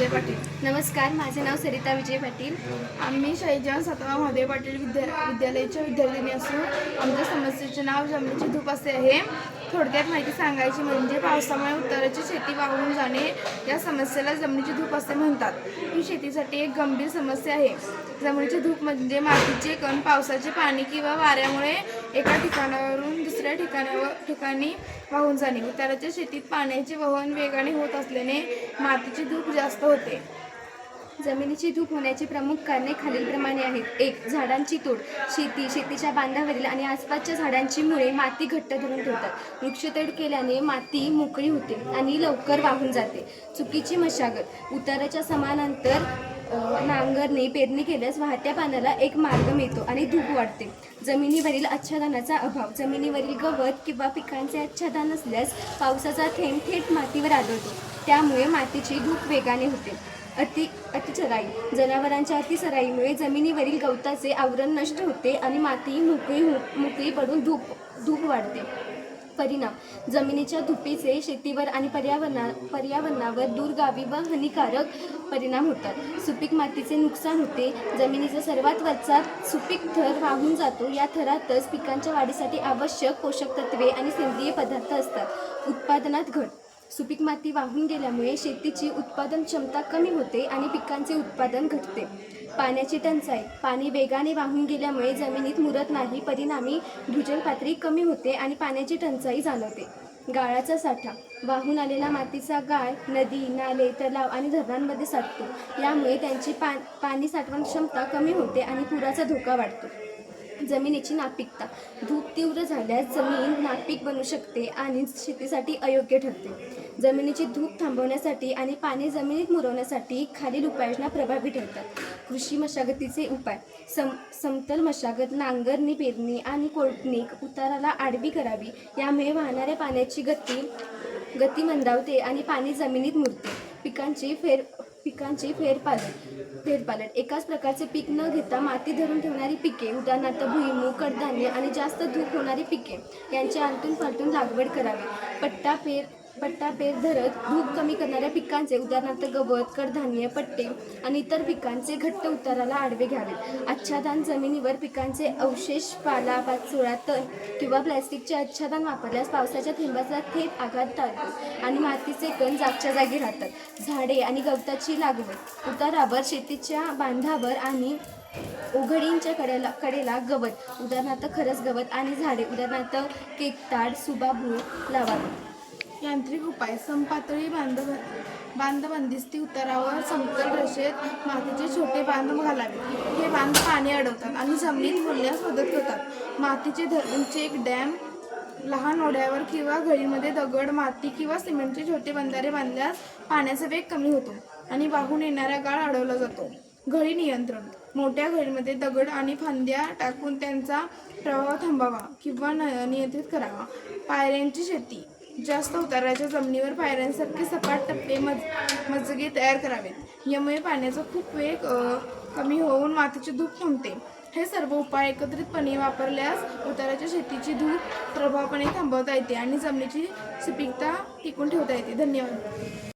विजय पाटील. नमस्कार माझे नाव सरिता विजय पाटील. आम्ही शहीजान सातवा महादेव पाटील विद्या विद्यालयाच्या विद्यार्थिनी असून आमच्या समस्येचे नाव जमिनीची धूप असे आहे. थोडक्यात माहिती सांगायची म्हणजे पावसामुळे उत्तराची शेती वाहून जाणे या समस्येला जमिनीची धूप असे म्हणतात. ही शेतीसाठी एक गंभीर समस्या आहे. जमिनीची धूप म्हणजे मातीचे कण पावसाचे पाणी किंवा वाऱ्यामुळे एका ठिकाणावरून दुसऱ्या ठिकाणावर ठिकाणी वाहून जाणे. उताराच्या शेतीत पाण्याचे वहन वेगाने होत असल्याने मातीची धूप जास्त होते. जमिनीची धूप होण्याची प्रमुख कारणे खालीलप्रमाणे आहेत. एक झाडांची तोड. शेती शेतीच्या बांधावरील आणि आसपासच्या झाडांची मुळे माती घट्ट धरून ठेवतात. वृक्षतोड केल्याने माती मोकळी होते आणि लवकर वाहून जाते. चुकीची मशागत. उताराच्या समानांतर नांगरणी पेरणी केल्यास वाहत्या पाण्याला एक मार्ग मिळतो आणि धूप वाढते. जमिनीवरील आच्छादनाचा अभाव जमिनीवरील गवत किंवा पिकांचे आच्छादन असल्यास पावसाचा थेंब थेट मातीवर आढळतो. त्यामुळे मातीची धूप वेगाने होते. अति अतिचराई जनावरांच्या अतिसराईमुळे जमिनीवरील गवताचे आवरण नष्ट होते आणि माती मोकळी मोकळी पडून धूप धूप वाढते. परिणाम. जमिनीच्या धुपीचे शेतीवर आणि पर्यावरणा पर्यावरणावर दूरगावी व हानिकारक परिणाम होतात. सुपीक मातीचे नुकसान होते. जमिनीचा सर्वात वरचा सुपीक थर वाहून जातो. या थरातच पिकांच्या वाढीसाठी आवश्यक पोषक तत्वे आणि सेंद्रिय पदार्थ असतात. उत्पादनात घट सुपीक माती वाहून गेल्यामुळे शेतीची उत्पादन क्षमता कमी होते आणि पिकांचे उत्पादन घटते. पाण्याची टंचाई पाणी वेगाने वाहून गेल्यामुळे जमिनीत मुरत नाही परिणामी भूजल पातळी कमी होते आणि पाण्याची टंचाई जाणवते. गाळाचा साठा वाहून आलेला मातीचा गाळ नदी नाले तलाव आणि धरणांमध्ये साठतो. यामुळे त्यांची पा पाणी साठवण क्षमता कमी होते आणि पुराचा धोका वाढतो. जमिनीची नापिकता. धूप तीव्र झाल्यास जमीन नापीक बनू शकते आणि शेतीसाठी अयोग्य ठरते. जमिनीची धूप थांबवण्यासाठी आणि पाणी जमिनीत मुरवण्यासाठी खालील उपाययोजना प्रभावी ठरतात. कृषी मशागतीचे उपाय. सम समतल मशागत नांगरणी पेरणी आणि कोळपणी उताराला आडवी करावी. यामुळे वाहणाऱ्या पाण्याची गती गती मंदावते आणि पाणी जमिनीत मुरते. पिकांची फेर पिकांची फेरपालट फेरपालट एकाच प्रकारचे पीक न घेता माती धरून ठेवणारी पिके उदाहरणार्थ भुईमूग कडधान्य आणि जास्त धूप होणारी पिके यांची आलटून पालटून लागवड करावी. पट्टा फेर पट्टा पेर धरत धूप कमी करणाऱ्या पिकांचे उदाहरणार्थ गवत कडधान्य पट्टे आणि इतर पिकांचे घट्ट उताराला आडवे घ्यावे. आच्छादन जमिनीवर पिकांचे अवशेष पाला पाचोळा तण किंवा प्लॅस्टिकचे आच्छादन वापरल्यास पावसाच्या थेंबाचा थेट आघात टाळतो आणि मातीचे कण जागच्या जागी राहतात. झाडे आणि गवताची लागवड उतारावर शेतीच्या बांधावर आणि उघडींच्या कडेला कडेला गवत उदाहरणार्थ खरस गवत आणि झाडे उदाहरणार्थ केकताड सुबाभूळ लावावे यांत्रिक उपाय समपातळी बांध बांध बंदिस्ती उतारावर समतल रेषेत मातीचे छोटे बांध घालावे. हे बांध पाणी अडवतात आणि जमिनीत बोलण्यास मदत करतात. मातीचे धरणचे एक डॅम लहान ओढ्यावर किंवा घळीमध्ये दगड माती किंवा सिमेंटचे छोटे बंधारे बांधल्यास पाण्याचा वेग कमी होतो आणि वाहून येणारा गाळ अडवला जातो. घळी नियंत्रण. मोठ्या घळीमध्ये दगड आणि फांद्या टाकून त्यांचा प्रवाह थांबावा किंवा न नियंत्रित करावा. पायऱ्यांची शेती. जास्त उताराच्या जमिनीवर पायऱ्यांसारखे सपाट टप्पे मज मजगे तयार करावेत. यामुळे पाण्याचा खूप वेग कमी होऊन मातीची धूप थांबते हे सर्व उपाय एकत्रितपणे वापरल्यास उताराच्या शेतीची धूप प्रभावपणे थांबवता येते आणि जमिनीची सुपीकता टिकून ठेवता येते. धन्यवाद.